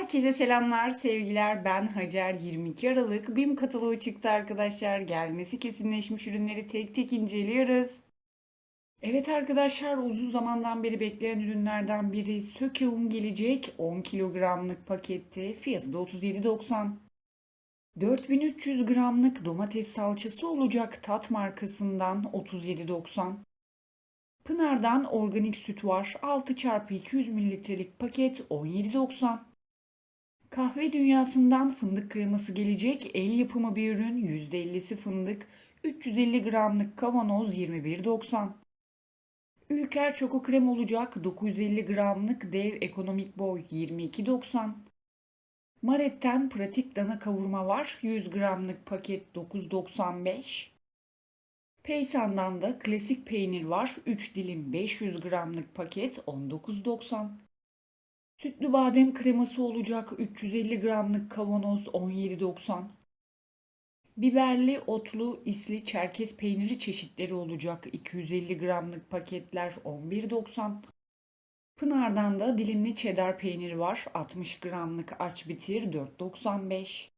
Herkese selamlar, sevgiler. Ben Hacer. 22 Aralık BİM kataloğu çıktı arkadaşlar. Gelmesi kesinleşmiş ürünleri tek tek inceliyoruz. Evet arkadaşlar uzun zamandan beri bekleyen ürünlerden biri Söke un gelecek 10 kilogramlık pakette fiyatı da 37.90. 4300 gramlık domates salçası olacak Tat markasından 37.90. Pınar'dan organik süt var 6 çarpı 200 mililitrelik paket 17.90. Kahve dünyasından fındık kreması gelecek el yapımı bir ürün %50'si fındık 350 gramlık kavanoz 21.90. Ülker Çoko Krem olacak 950 gramlık dev ekonomik boy 22.90. Maret'ten pratik dana kavurma var 100 gramlık paket 9.95. Peysan'dan da klasik peynir var 3 dilim 500 gramlık paket 19.90. Sütlü badem kreması olacak 350 gramlık kavanoz 17.90. Biberli, otlu, isli, çerkez peyniri çeşitleri olacak 250 gramlık paketler 11.90. Pınar'dan da dilimli çedar peyniri var 60 gramlık aç bitir 4.95.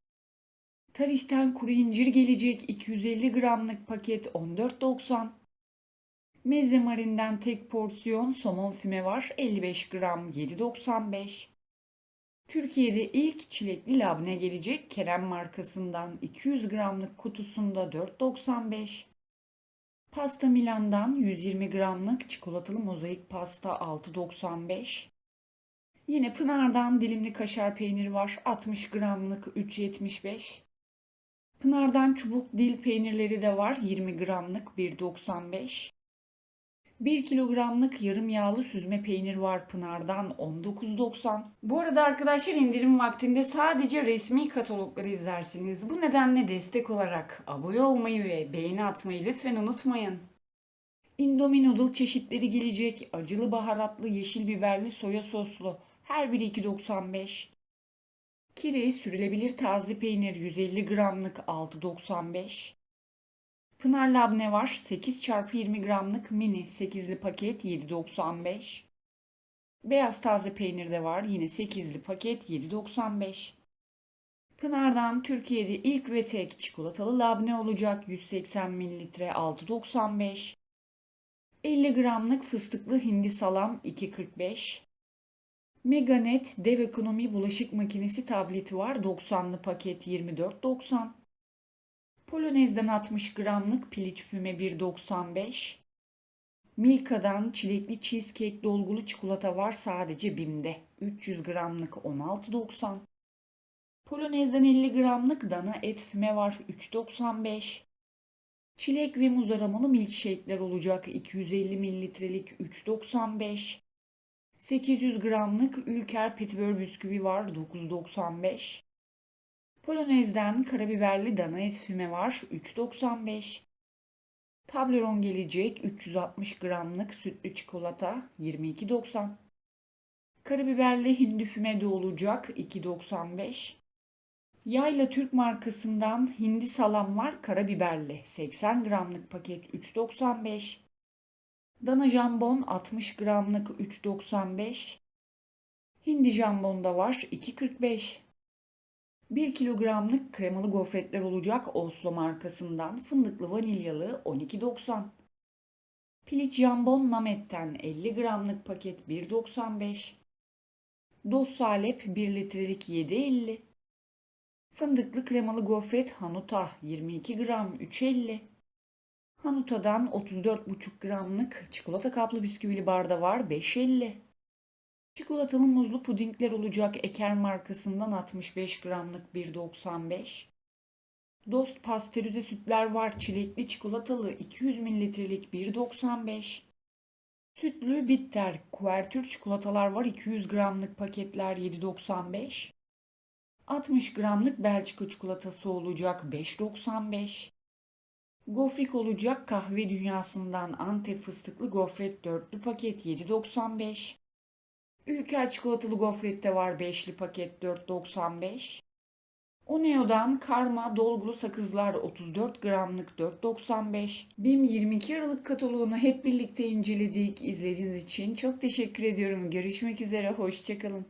Tariş'ten kuru incir gelecek 250 gramlık paket 14.90. Meze marinden tek porsiyon somon füme var 55 gram 7.95. Türkiye'de ilk çilekli labne gelecek Kerem markasından 200 gramlık kutusunda 4.95. Pasta Milan'dan 120 gramlık çikolatalı mozaik pasta 6.95. Yine Pınar'dan dilimli kaşar peyniri var 60 gramlık 3.75. Pınar'dan çubuk dil peynirleri de var 20 gramlık 1.95. 1 kilogramlık yarım yağlı süzme peynir var Pınar'dan 19.90. Bu arada arkadaşlar indirim vaktinde sadece resmi katalogları izlersiniz. Bu nedenle destek olarak abone olmayı ve beğeni atmayı lütfen unutmayın. Indomie noodle çeşitleri gelecek. Acılı baharatlı, yeşil biberli, soya soslu. Her biri 2.95. Kiri sürülebilir taze peynir 150 gramlık 6.95. Pınar labne var 8 çarpı 20 gramlık mini 8'li paket 7.95. Beyaz taze peynir de var yine 8'li paket 7.95. Pınar'dan Türkiye'de ilk ve tek çikolatalı labne olacak 180 mililitre 6.95. 50 gramlık fıstıklı hindi salam 2.45. Meganet dev ekonomi bulaşık makinesi tableti var 90'lı paket 24.90. Polonez'den 60 gramlık piliç füme 1.95. Milka'dan çilekli cheesecake dolgulu çikolata var sadece BİM'de. 300 gramlık 16.90. Polonez'den 50 gramlık dana et füme var 3.95. Çilek ve muz aromalı milkshake'ler olacak 250 mililitrelik 3.95. 800 gramlık Ülker Petibör bisküvi var 9.95. Polonez'den karabiberli dana et füme var 3.95. Tableron gelecek 360 gramlık sütlü çikolata 22.90. Karabiberli hindi füme de olacak 2.95. Yayla Türk markasından hindi salam var karabiberli 80 gramlık paket 3.95. Dana jambon 60 gramlık 3.95. Hindi jambon da var 2.45. 1 kilogramlık kremalı gofretler olacak Oslo markasından fındıklı vanilyalı 12.90. Piliç jambon nametten 50 gramlık paket 1.95. Doz salep 1 litrelik 7.50. Fındıklı kremalı gofret Hanuta 22 gram 3.50. Hanuta'dan 34,5 gramlık çikolata kaplı bisküvili barda var 5.50. Çikolatalı muzlu pudingler olacak Eker markasından 65 gramlık 1.95. Dost pastörize sütler var çilekli çikolatalı 200 mililitrelik 1.95. Sütlü bitter kuvertür çikolatalar var 200 gramlık paketler 7.95. 60 gramlık Belçika çikolatası olacak 5.95. Gofrik olacak kahve dünyasından Antep fıstıklı gofret dörtlü paket 7.95. Ülker çikolatalı gofret de var 5'li paket 4.95. Oneo'dan karma dolgulu sakızlar 34 gramlık 4.95. BİM 22 Aralık kataloğunu hep birlikte inceledik. İzlediğiniz için çok teşekkür ediyorum. Görüşmek üzere, hoşçakalın.